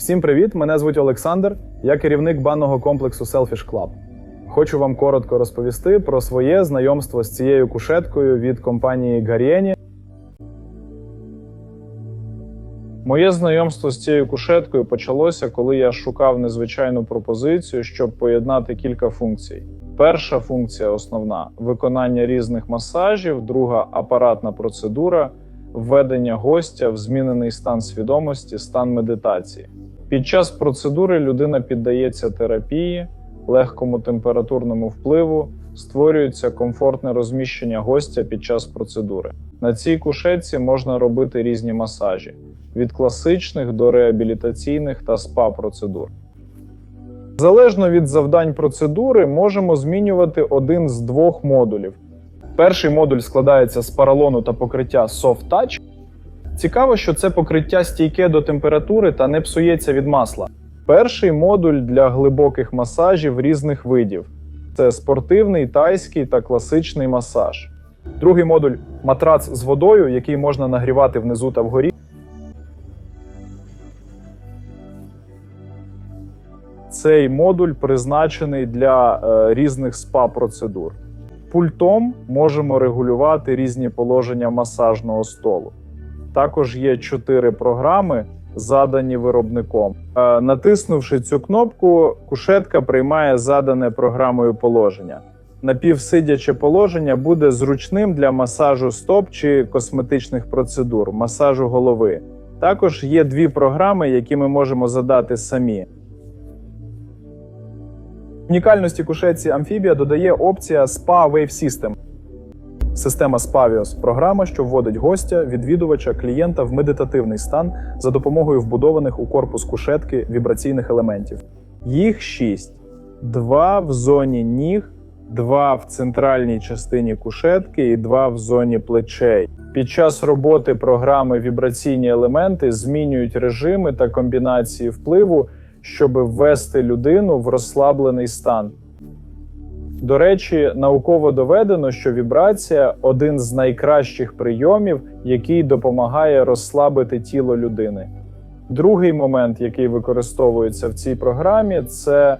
Всім привіт! Мене звуть Олександр. Я керівник банного комплексу Selfish Club. Хочу вам коротко розповісти про своє знайомство з цією кушеткою від компанії Гаріені. Моє знайомство з цією кушеткою почалося, коли я шукав незвичайну пропозицію, щоб поєднати кілька функцій. Перша функція основна виконання різних масажів, друга апаратна процедура, введення гостя в змінений стан свідомості, стан медитації. Під час процедури людина піддається терапії, легкому температурному впливу, створюється комфортне розміщення гостя під час процедури. На цій кушетці можна робити різні масажі від класичних до реабілітаційних та спа процедур. Залежно від завдань процедури, можемо змінювати один з двох модулів. Перший модуль складається з паралону та покриття Soft Touch. Цікаво, що це покриття стійке до температури та не псується від масла. Перший модуль для глибоких масажів різних видів: це спортивний, тайський та класичний масаж. Другий модуль матрац з водою, який можна нагрівати внизу та вгорі. Цей модуль призначений для е, різних спа-процедур. Пультом можемо регулювати різні положення масажного столу. Також є чотири програми, задані виробником. Е, Натиснувши цю кнопку, кушетка приймає задане програмою положення. Напівсидяче положення буде зручним для масажу стоп чи косметичних процедур, масажу голови. Також є дві програми, які ми можемо задати самі. Унікальності кушетці Амфібія додає опція Spa Wave System. Система Spavios – програма, що вводить гостя, відвідувача, клієнта в медитативний стан за допомогою вбудованих у корпус кушетки вібраційних елементів. Їх шість: два в зоні ніг, два в центральній частині кушетки і два в зоні плечей. Під час роботи програми вібраційні елементи змінюють режими та комбінації впливу, щоб ввести людину в розслаблений стан. До речі, науково доведено, що вібрація один з найкращих прийомів, який допомагає розслабити тіло людини. Другий момент, який використовується в цій програмі, це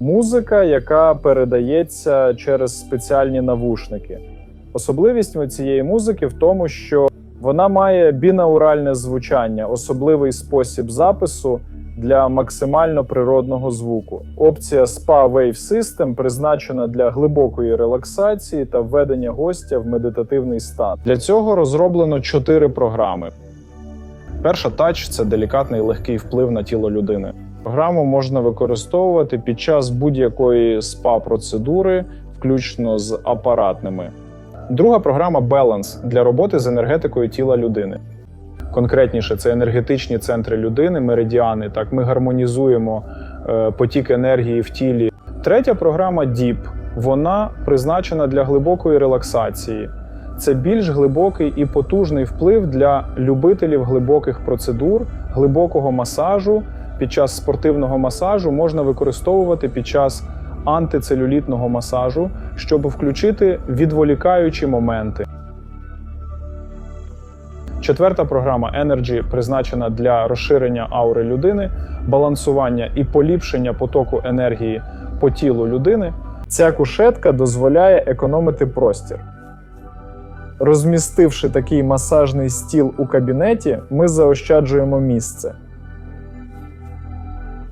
музика, яка передається через спеціальні навушники. Особливість цієї музики в тому, що вона має бінауральне звучання, особливий спосіб запису для максимально природного звуку. Опція Spa Wave System призначена для глибокої релаксації та введення гостя в медитативний стан. Для цього розроблено чотири програми. Перша тач це делікатний легкий вплив на тіло людини. Програму можна використовувати під час будь-якої спа-процедури, включно з апаратними. Друга програма Balance для роботи з енергетикою тіла людини. Конкретніше, це енергетичні центри людини, меридіани. Так, ми гармонізуємо е, потік енергії в тілі. Третя програма Deep. Вона призначена для глибокої релаксації. Це більш глибокий і потужний вплив для любителів глибоких процедур, глибокого масажу. Під час спортивного масажу можна використовувати під час антицелюлітного масажу, щоб включити відволікаючі моменти. Четверта програма Energy призначена для розширення аури людини, балансування і поліпшення потоку енергії по тілу людини. Ця кушетка дозволяє економити простір. Розмістивши такий масажний стіл у кабінеті, ми заощаджуємо місце.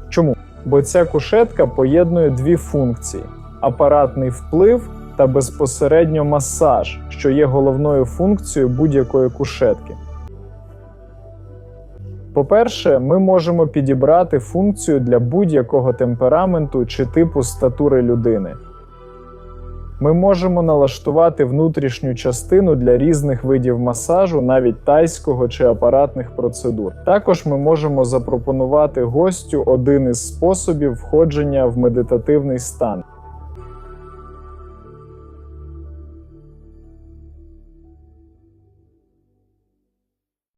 Чому? Бо ця кушетка поєднує дві функції: апаратний вплив та безпосередньо масаж, що є головною функцією будь-якої кушетки. По-перше, ми можемо підібрати функцію для будь-якого темпераменту чи типу статури людини. Ми можемо налаштувати внутрішню частину для різних видів масажу, навіть тайського чи апаратних процедур. Також ми можемо запропонувати гостю один із способів входження в медитативний стан.